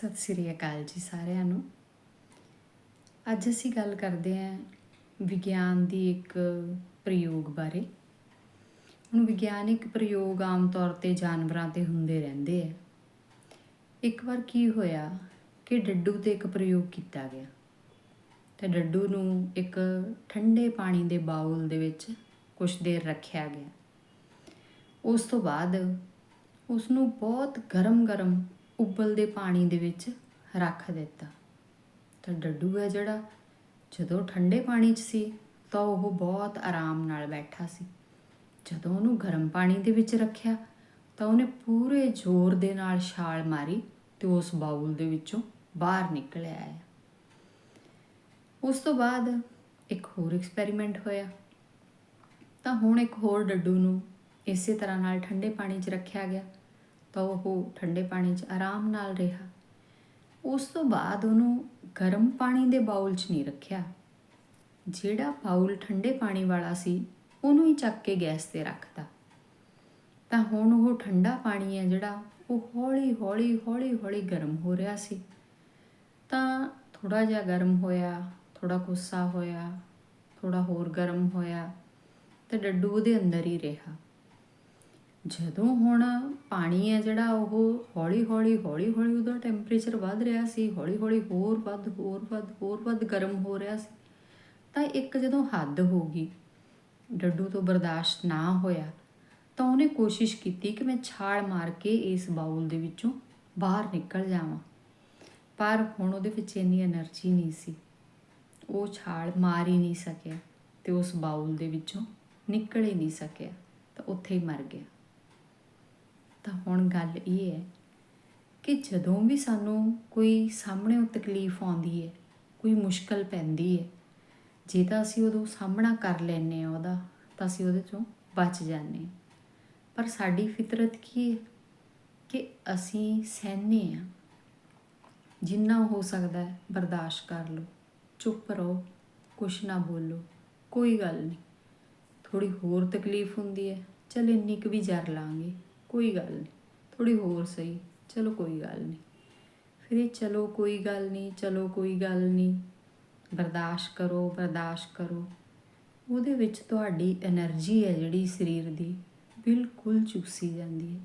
ਸਤਿ ਸ੍ਰੀ ਅਕਾਲ ਜੀ ਸਾਰਿਆਂ ਨੂੰ। ਅੱਜ ਅਸੀਂ ਗੱਲ ਕਰਦੇ ਹਾਂ ਵਿਗਿਆਨ ਦੀ ਇੱਕ ਪ੍ਰਯੋਗ ਬਾਰੇ। ਹੁਣ ਵਿਗਿਆਨਿਕ ਪ੍ਰਯੋਗ ਆਮ ਤੌਰ ਤੇ ਜਾਨਵਰਾਂ ਤੇ ਹੁੰਦੇ ਰਹਿੰਦੇ ਆ। ਇੱਕ ਵਾਰ ਕੀ ਹੋਇਆ ਕਿ ਡੱਡੂ ਤੇ ਇੱਕ ਪ੍ਰਯੋਗ ਕੀਤਾ ਗਿਆ। ਤੇ ਡੱਡੂ ਨੂੰ ਇੱਕ ਠੰਡੇ ਪਾਣੀ ਦੇ ਬਾਉਲ ਦੇ ਵਿੱਚ ਕੁਝ ਦੇਰ ਰੱਖਿਆ ਗਿਆ। ਉਸ ਤੋਂ ਬਾਅਦ ਉਸ ਨੂੰ ਬਹੁਤ ਗਰਮ-ਗਰਮ ਉਬਲਦੇ ਪਾਣੀ ਦੇ ਵਿੱਚ ਰੱਖ ਦਿੱਤਾ। ਤਾਂ ਡੱਡੂ ਹੈ ਜਿਹੜਾ, ਜਦੋਂ ਠੰਡੇ ਪਾਣੀ 'ਚ ਸੀ, ਤਾਂ ਉਹ ਬਹੁਤ ਆਰਾਮ ਨਾਲ ਬੈਠਾ ਸੀ। ਜਦੋਂ ਉਹਨੂੰ ਗਰਮ ਪਾਣੀ ਦੇ ਵਿੱਚ ਰੱਖਿਆ, ਤਾਂ ਉਹਨੇ ਪੂਰੇ ਜ਼ੋਰ ਦੇ ਨਾਲ ਛਾਲ ਮਾਰੀ ਤੇ ਉਸ ਬਾਉਲ ਦੇ ਵਿੱਚੋਂ ਬਾਹਰ ਨਿਕਲ ਆਇਆ। ਉਸ ਤੋਂ ਬਾਅਦ ਇੱਕ ਹੋਰ ਐਕਸਪੈਰੀਮੈਂਟ ਹੋਇਆ। ਤਾਂ ਹੁਣ ਇੱਕ ਹੋਰ ਡੱਡੂ ਨੂੰ ਇਸੇ ਤਰ੍ਹਾਂ ਨਾਲ ਠੰਡੇ ਪਾਣੀ 'ਚ ਰੱਖਿਆ ਗਿਆ। ਤਾਂ ਉਹ ਠੰਡੇ ਪਾਣੀ 'ਚ ਆਰਾਮ ਨਾਲ ਰਿਹਾ। ਉਸ ਤੋਂ ਬਾਅਦ ਉਹਨੂੰ ਗਰਮ ਪਾਣੀ ਦੇ ਬਾਉਲ 'ਚ ਨਹੀਂ ਰੱਖਿਆ। ਜਿਹੜਾ ਬਾਉਲ ਠੰਡੇ ਪਾਣੀ ਵਾਲਾ ਸੀ, ਉਹਨੂੰ ਹੀ ਚੱਕ ਕੇ ਗੈਸ ਤੇ ਰੱਖਤਾ। ਤਾਂ ਹੁਣ ਉਹ ਠੰਡਾ ਪਾਣੀ ਹੈ ਜਿਹੜਾ, ਉਹ ਹੌਲੀ ਹੌਲੀ ਹੌਲੀ ਹੌਲੀ ਗਰਮ ਹੋ ਰਿਹਾ ਸੀ। ਤਾਂ ਥੋੜਾ ਜਿਹਾ ਗਰਮ ਹੋਇਆ ਥੋੜਾ ਗੁੱਸਾ ਹੋਇਆ ਥੋੜਾ ਹੋਰ ਗਰਮ ਹੋਇਆ, ਤੇ ਡੱਡੂ ਉਹਦੇ ਅੰਦਰ ਹੀ ਰਿਹਾ। ਜਦੋਂ ਹੁਣ ਪਾਣੀ ਹੈ ਜਿਹੜਾ ਉਹ ਹੌਲੀ ਹੌਲੀ ਹੌਲੀ ਹੌਲੀ ਉਹਦਾ ਟੈਂਪਰੇਚਰ ਵੱਧ ਰਿਹਾ ਸੀ, ਹੌਲੀ ਹੌਲੀ ਹੋਰ ਵੱਧ ਹੋਰ ਵੱਧ ਹੋਰ ਵੱਧ ਗਰਮ ਹੋ ਰਿਹਾ ਸੀ, ਤਾਂ ਇੱਕ ਜਦੋਂ ਹੱਦ ਹੋ ਗਈ, ਡੱਡੂ ਤੋਂ ਬਰਦਾਸ਼ਤ ਨਾ ਹੋਇਆ, ਤਾਂ ਉਹਨੇ ਕੋਸ਼ਿਸ਼ ਕੀਤੀ ਕਿ ਮੈਂ ਛਾਲ ਮਾਰ ਕੇ ਇਸ ਬਾਉਲ ਦੇ ਵਿੱਚੋਂ ਬਾਹਰ ਨਿਕਲ ਜਾਵਾਂ, ਪਰ ਹੁਣ ਉਹਦੇ ਵਿੱਚ ਇੰਨੀ એનર્ਜੀ ਨਹੀਂ ਸੀ, ਉਹ ਛਾਲ ਮਾਰ ਹੀ ਨਹੀਂ ਸਕਿਆ ਤੇ ਉਸ ਬਾਉਲ ਦੇ ਵਿੱਚੋਂ ਨਿਕਲ ਹੀ ਨਹੀਂ ਸਕਿਆ, ਤਾਂ ਉੱਥੇ ਹੀ ਮਰ ਗਿਆ। ਤਾਂ ਹੁਣ ਗੱਲ ਇਹ ਹੈ ਕਿ ਜਦੋਂ ਵੀ ਸਾਨੂੰ ਕੋਈ ਸਾਹਮਣੇ ਤਕਲੀਫ ਆਉਂਦੀ ਹੈ, ਕੋਈ ਮੁਸ਼ਕਲ ਪੈਂਦੀ ਹੈ, ਜੇ ਤਾਂ ਅਸੀਂ ਉਦੋਂ ਸਾਹਮਣਾ ਕਰ ਲੈਨੇ ਆ ਉਹਦਾ, ਤਾਂ ਅਸੀਂ ਉਹਦੇ ਚੋਂ ਬਚ ਜਾਂਦੇ ਹਾਂ। ਪਰ ਸਾਡੀ ਫਿਤਰਤ ਕੀ ਹੈ ਕਿ ਅਸੀਂ ਸਹਿਨੇ ਆ ਜਿੰਨਾ ਹੋ ਸਕਦਾ ਹੈ ਬਰਦਾਸ਼ਤ ਕਰ ਲਓ, ਚੁੱਪ ਰਹੋ, ਕੁਛ ਨਾ ਬੋਲੋ, ਕੋਈ ਗੱਲ ਨਹੀਂ। ਥੋੜੀ ਹੋਰ ਤਕਲੀਫ ਹੁੰਦੀ ਹੈ, ਚਲ ਇੰਨੀ ਕੁ ਵੀ ਜਰ ਲਾਂਗੇ। ਕੋਈ ਗੱਲ ਨਹੀਂ ਥੋੜੀ ਹੋਰ ਸਹੀ, ਚਲੋ ਕੋਈ ਗੱਲ ਨਹੀਂ। ਫਿਰ ਇਹ ਚਲੋ ਕੋਈ ਗੱਲ ਨਹੀਂ, ਚਲੋ ਕੋਈ ਗੱਲ ਨਹੀਂ, ਬਰਦਾਸ਼ਤ ਕਰੋ ਬਰਦਾਸ਼ਤ ਕਰੋ। ਉਹਦੇ ਵਿੱਚ ਤੁਹਾਡੀ એનર્ਜੀ ਹੈ ਜਿਹੜੀ ਸਰੀਰ ਦੀ, ਬਿਲਕੁਲ ਚੁਕਸੀ ਜਾਂਦੀ ਹੈ।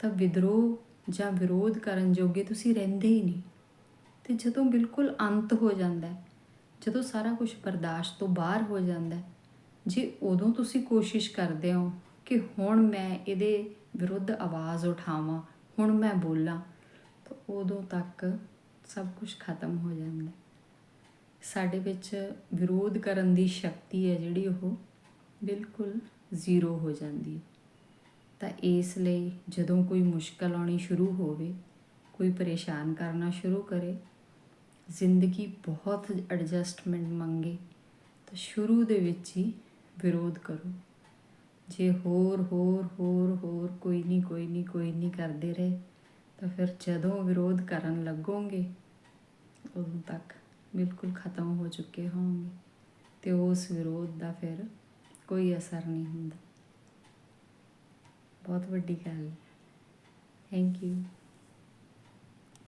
ਤਾਂ ਵਿਦਰੋਹ ਜਾਂ ਵਿਰੋਧ ਕਰਨ ਜੋਗੇ ਤੁਸੀਂ ਰਹਿੰਦੇ ਹੀ ਨਹੀਂ। ਤੇ ਜਦੋਂ ਬਿਲਕੁਲ ਅੰਤ ਹੋ ਜਾਂਦਾ ਹੈ, ਜਦੋਂ ਸਾਰਾ ਕੁਝ ਬਰਦਾਸ਼ਤ ਤੋਂ ਬਾਹਰ ਹੋ ਜਾਂਦਾ ਹੈ, ਜੇ ਉਦੋਂ ਤੁਸੀਂ ਕੋਸ਼ਿਸ਼ ਕਰਦੇ ਹੋ ਕਿ ਹੁਣ ਮੈਂ ਇਹਦੇ ਵਿਰੁੱਧ ਆਵਾਜ਼ ਉਠਾਵਾਂ, ਹੁਣ ਮੈਂ ਬੋਲਾਂ, ਤਾਂ ਉਦੋਂ ਤੱਕ ਸਭ ਕੁਝ ਖਤਮ ਹੋ ਜਾਂਦਾ ਸਾਡੇ ਵਿੱਚ ਵਿਰੋਧ ਕਰਨ ਦੀ ਸ਼ਕਤੀ ਹੈ ਜਿਹੜੀ ਉਹ ਬਿਲਕੁਲ ਜ਼ੀਰੋ ਹੋ ਜਾਂਦੀ ਹੈ। ਤਾਂ ਇਸ ਲਈ ਜਦੋਂ ਕੋਈ ਮੁਸ਼ਕਲ ਆਉਣੀ ਸ਼ੁਰੂ ਹੋਵੇ, ਕੋਈ ਪਰੇਸ਼ਾਨ ਕਰਨਾ ਸ਼ੁਰੂ ਕਰੇ, ਜ਼ਿੰਦਗੀ ਬਹੁਤ ਐਡਜਸਟਮੈਂਟ ਮੰਗੇ, ਤਾਂ ਸ਼ੁਰੂ ਦੇ ਵਿੱਚ ਹੀ ਵਿਰੋਧ ਕਰੋ। ਜੇ ਹੋਰ ਹੋਰ ਹੋਰ ਹੋਰ ਕੋਈ ਨਹੀਂ ਕੋਈ ਨਹੀਂ ਕੋਈ ਨਹੀਂ ਕਰਦੇ ਰਹੇ। ਤਾਂ ਫਿਰ ਜਦੋਂ ਵਿਰੋਧ ਕਰਨ ਲੱਗੋਗੇ, ਉਦੋਂ ਤੱਕ ਬਿਲਕੁਲ ਖਤਮ ਹੋ ਚੁੱਕੇ ਹੋਣਗੇ। ਤੇ ਉਸ ਵਿਰੋਧ ਦਾ ਫਿਰ ਕੋਈ ਅਸਰ ਨਹੀਂ ਹੁੰਦਾ। ਬਹੁਤ ਵੱਡੀ ਗੱਲ ਥੈਂਕ ਯੂ